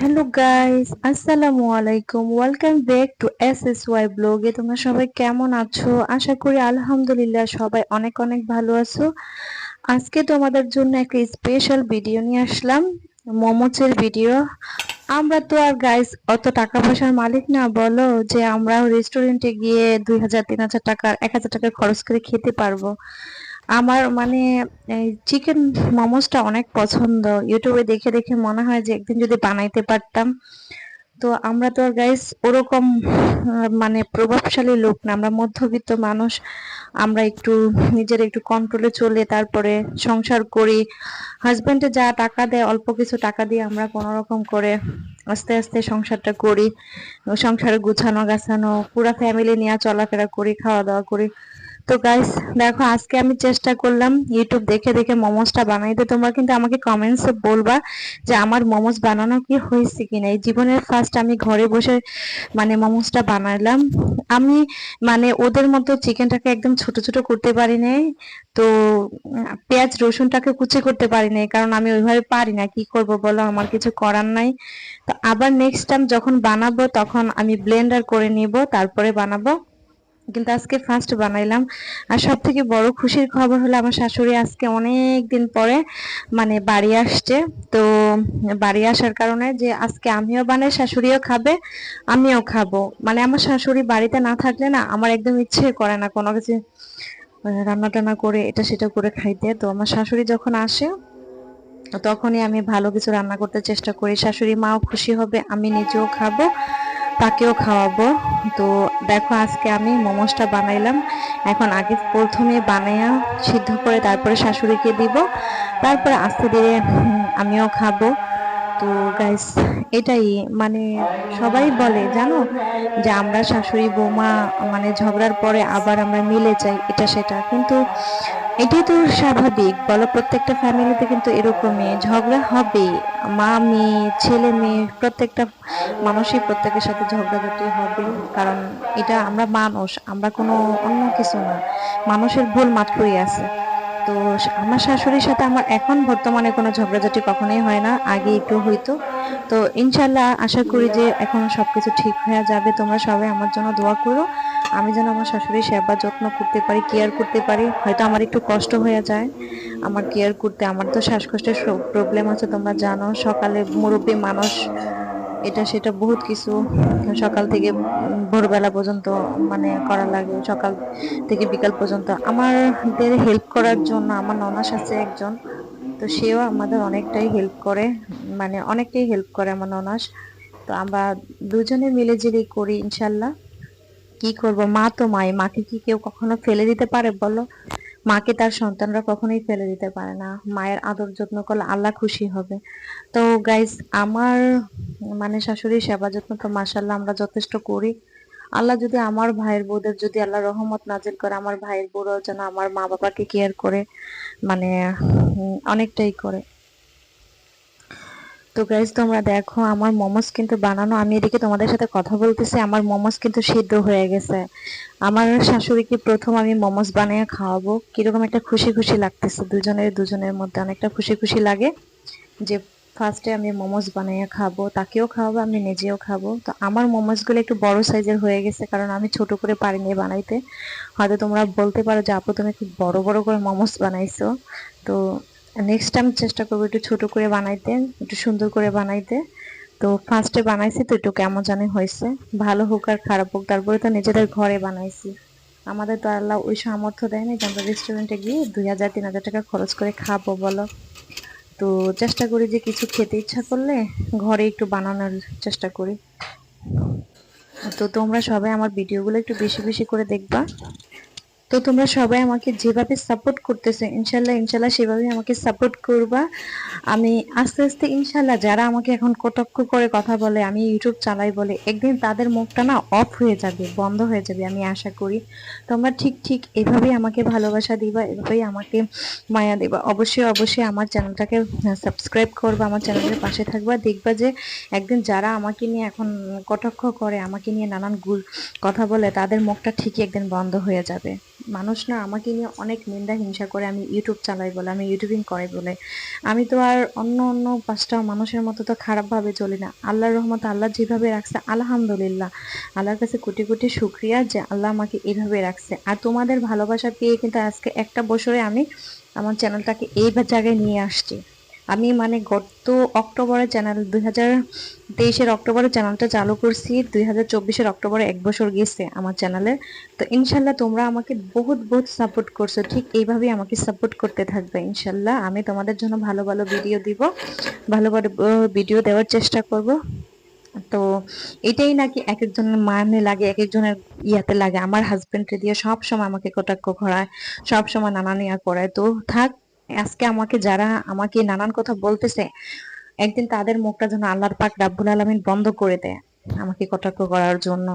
Hello guys আসসালামু আলাইকুম welcome back to S S Y ব্লগে তোমরা সবাই কেমন আছো? আশা করি আলহামদুলিল্লাহ সবাই অনেক অনেক ভালো আছো। আজকে তোমাদের জন্য একটা স্পেশাল ভিডিও নিয়ে আসলাম। মোমোচের ভিডিও আমরা তো আর গাইস অত টাকা পয়সার মালিক না, বলো যে আমরা রেস্টুরেন্টে গিয়ে দুই হাজার, তিন হাজার টাকা, এক হাজার টাকা খরচ করে খেতে পারব। আমার মানে চিকেন মোমোসটা অনেক পছন্দ। ইউটিউবে দেখে দেখে মনে হয় যে একদিন যদি বানাইতে পারতাম। তো আমরা তো গাইস ওরকম মানে প্রভাবশালী লোক না, আমরা মধ্যবিত্ত মানুষ। আমরা একটু নিজের একটু কন্ট্রোলে চলে তারপরে সংসার করি। হাজবেন্ডে যা টাকা দেয়, অল্প কিছু টাকা দিয়ে আমরা কোনো রকম করে আস্তে আস্তে সংসারটা করি। সংসারে গুছানো গাছানো পুরা ফ্যামিলি নিয়ে চলাফেরা করি খাওয়া দাওয়া করি। তো গাইস দেখো আজকে আমি চেষ্টা করলাম ইউটিউব দেখে দেখে মোমোসটা বানাইতে। তোমরা কিন্তু আমাকে কমেন্টসে বলবা যে আমার মোমোস বানানো কি হয়েছে কিনা। এই জীবনের ফার্স্ট আমি ঘরে বসে মানে মোমোসটা বানাইলাম। আমি মানে ওদের মতো চিকেনটাকে একদম ছোট ছোট করতে পারি নাই তো পেঁয়াজ, রসুনটাকে কুচি করতে পারি নাই কারণ আমি ওইভাবে পারি না। কি করব বলো? আমার কিছু করার নাই। তো আবার নেক্সট টাইম যখন বানাবো তখন আমি ব্লেন্ডার করে নিব, তারপরে বানাবো। কিন্তু আজকে ফার্স্ট বানাইলাম। আর সব থেকে বড় খুশির খবর হলো আমার শাশুড়ি আজকে অনেক দিন পরে মানে বাড়ি আসছে। তো বাড়ি আসার কারণে যে আজকে আমিও বানাই, শাশুড়িও খাবে, আমিও খাব। মানে আমার শাশুড়ি বাড়িতে না থাকলে না আমার একদম ইচ্ছে করে না কোনো কিছু রান্না টান্না করে এটা সেটা করে খাইতে। তো আমার শাশুড়ি যখন আসে, তখনই আমি ভালো কিছু রান্না করতে চেষ্টা করি। শাশুড়ি মাও খুশি হবে, আমি নিজেও খাব। তাকেও খাওয়াবো। তো দেখো আজকে আমি মোমোসটা বানাইলাম। এখন আগে প্রথমে বানাইয়া সিদ্ধ করে তারপরে শাশুড়িকে দিব। তারপরে আস্তে ধীরে আমিও খাব। তো গাইস এটাই মানে সবাই বলে, জানো? যে আমরা শাশুড়ি, বৌমা মানে ঝগড়ার পরে আবার আমরা মিলে যাই, এটা সেটা। কিন্তু এটাই তো স্বাভাবিক, বলো প্রত্যেকটা ফ্যামিলিতে কিন্তু এরকমই। ঝগড়া হবে মা, মেয়ে, ছেলে, মেয়ে, প্রত্যেকটা মানুষই প্রত্যেকের সাথে ঝগড়াঝাটি হবে, কারণ এটা আমরা মানুষ, আমরা কোনো অন্য কিছু না। মানুষের ভুল মাত্রই আছে। তো আমার শাশুড়ির সাথে আমার এখন বর্তমানে কোনো ঝগড়াঝাটি কখনোই হয় না, আগে একটু হইতো। তো ইনশাল্লাহ আশা করি যে এখন সবকিছু ঠিক হয়ে যাবে। তোমরা সবাই আমার জন্য দোয়া করো। আমি যেন আমার শাশুড়ির সেবা যত্ন করতে পারি কেয়ার করতে পারি, হয়তো আমার একটু কষ্ট হয়ে যায়। আমার কেয়ার করতে, আমার তো শ্বাসকষ্টের প্রবলেম আছে, তোমরা জানো। সকালে মুরব্বী মানুষ, এটা সেটা বহুত কিছু। সকাল থেকে ভোরবেলা পর্যন্ত মানে করা লাগে, সকাল থেকে বিকাল পর্যন্ত। আমাদের হেল্প করার জন্য, আমার ননাস আছে একজন, তো সেও আমাদের অনেকটাই হেল্প করে মানে অনেকটাই হেল্প করে আমার ননাস। তো আমরা দুজনে মিলে যদি করি, ইনশাল্লাহ। কি করব? মা তো মাই মাকে কি কেউ কখনো ফেলে দিতে পারে বলো? মাকে তার সন্তানরা কখনোই ফেলে দিতে পারে না। মায়ের আদর যত্ন করলে আল্লাহ খুশি হবে। তো গাইজ আমার মানে শাশুড়ির সেবা যত্ন তো মাসাল্লাহ আমরা যথেষ্ট করি। আল্লাহ যদি আমার ভাইয়ের বউদের যদি আল্লাহ রহমত নাজিল করে, আমার ভাইয়ের বউরাও যেন আমার মা বাবাকে কেয়ার করে মানে অনেকটাই করে। তো গাইজ তোমরা দেখো, আমার মোমোস কিন্তু বানানো, আমি এদিকে তোমাদের সাথে কথা বলতেছি, আমার মোমোস কিন্তু সিদ্ধ হয়ে গেছে। আমার শাশুড়িকে প্রথম আমি মোমোস বানিয়ে খাওয়াবো। কীরকম একটা খুশি খুশি লাগতেছে দুজনের দুজনের মধ্যে অনেকটা খুশি খুশি লাগে যে ফার্স্টে আমি মোমোস বানিয়ে খাব, তাকেও খাওয়াবো, আমি নিজেও খাব। তো আমার মোমোসগুলো একটু বড় সাইজের হয়ে গেছে, কারণ আমি ছোট করে পারিনি বানাইতে। হয়তো তোমরা বলতে পারো যে, আপু, তুমি খুব বড় বড় করে মোমোস বানাইছো। তো নেক্সট টাইম চেষ্টা করব একটু ছোট করে বানাইতে, একটু সুন্দর করে বানাইতে। তো ফার্স্টে বানাইছি তো একটু কেমন জানি হয়েছে। ভালো হোক আর খারাপ হোক, তারপরে তো নিজেদের ঘরে বানাইছি। আমাদের তো আল্লাহ ওই সামর্থ্য দেয়নি যে আমরা রেস্টুরেন্টে গিয়ে দুই হাজার, তিন হাজার টাকা খরচ করে খাব বলো। তো চেষ্টা করি যে কিছু খেতে ইচ্ছা করলে ঘরে একটু বানানোর চেষ্টা করি। তো তোমরা সবাই আমার ভিডিওগুলো একটু বেশি বেশি করে দেখবা। তো তোমরা সবাই আমাকে যেভাবে সাপোর্ট করতেছো, ইনশাল্লাহ ইনশাল্লাহ সেভাবেই আমাকে সাপোর্ট করবা। আমি আস্তে আস্তে ইনশাল্লাহ যারা আমাকে এখন কটাক্ষ করে কথা বলে, আমি ইউটিউব চালাই বলে, একদিন তাদের মুখটা না অফ হয়ে যাবে, বন্ধ হয়ে যাবে আমি আশা করি। তোমরা ঠিক ঠিক এভাবেই আমাকে ভালোবাসা দিবা, এভাবেই আমাকে মায়া দিবা। অবশ্যই অবশ্যই আমার চ্যানেলটাকে সাবস্ক্রাইব করবা, আমার চ্যানেলের পাশে থাকবা, দেখবা যে একদিন যারা আমাকে নিয়ে এখন কটাক্ষ করে, আমাকে নিয়ে নানান গুল কথা বলে, তাদের মুখটা ঠিকই একদিন বন্ধ হয়ে যাবে। মানুষ না আমাকে নিয়ে অনেক নিন্দা হিংসা করে আমি ইউটিউব চালাই বলে, আমি ইউটিউবিং করাই বলে। আমি তো আর অন্য অন্য পাঁচটা মানুষের মতো তো খারাপভাবে চলি না। আল্লাহর রহমত আল্লাহ যেভাবে রাখছে, আলহামদুলিল্লাহ। আল্লাহর কাছে কোটি কোটি শুক্রিয়া যে আল্লাহ আমাকে এভাবে রাখছে। আর তোমাদের ভালোবাসা পেয়ে কিন্তু আজকে একটা বছরে আমি আমার চ্যানেলটাকে এই জায়গায় নিয়ে আসছি। আমি মানে গত অক্টোবরের চ্যানেল দুই হাজার তেইশের অক্টোবরের চ্যানেলটা চালু করছি দুই হাজার চব্বিশের অক্টোবরে এক বছর গেছে আমার চ্যানেলে তো ইনশাল্লাহ তোমরা আমাকে বহুত বহুত সাপোর্ট করছ, ঠিক এইভাবেই আমাকে সাপোর্ট করতে থাকবে ইনশাল্লাহ। আমি তোমাদের জন্য ভালো ভালো ভিডিও দিব, ভালো ভালো ভিডিও দেওয়ার চেষ্টা করব। তো এটাই নাকি এক একজনের মানে লাগে, এক একজনের ইয়াতে লাগে। আমার হাজবেন্ডকে দিয়ে সব সময় আমাকে কটাক্ষ করায় সব সময় নানা ইয়া করায়। তো থাক আজকে আমাকে যারা আমাকে নানান কথা বলতেছে, একদিন তাদের মুখটা যেন আল্লাহর পাক রাব্বুল আলামিন বন্ধ করে দেয় আমাকে কটাক্ষ করার জন্য।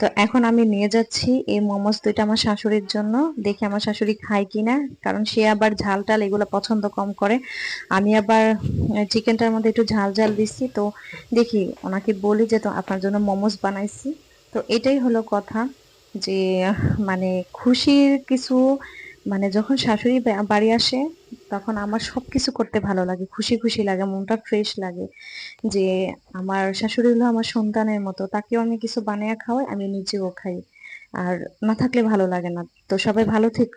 তো এখন আমি নিয়ে যাচ্ছি এই মোমোস দুইটা আমার শাশুড়ির জন্য। দেখি আমার শাশুড়ি খায় কিনা, কারণ সে আবার ঝাল টাল এগুলো পছন্দ কম করে। আমি আবার চিকেনটার মধ্যে একটু ঝাল ঝাল দিচ্ছি। তো দেখি ওনাকে বলি যে, তো আপনার জন্য মোমোস বানাইছি। তো এটাই হলো কথা যে মানে খুশির কিছু মানে যখন শাশুড়ি বাড়ি আসে, তখন আমার সব কিছু করতে ভালো লাগে। খুশি খুশি লাগে, মনটা ফ্রেশ লাগে যে আমার শাশুড়ি হলো আমার সন্তানের মতো। তাকেও আমি কিছু বানিয়ে খাওয়াই, আমি নিজেও খাই। আর না থাকলে ভালো লাগে না। তো সবাই ভালো থেকো।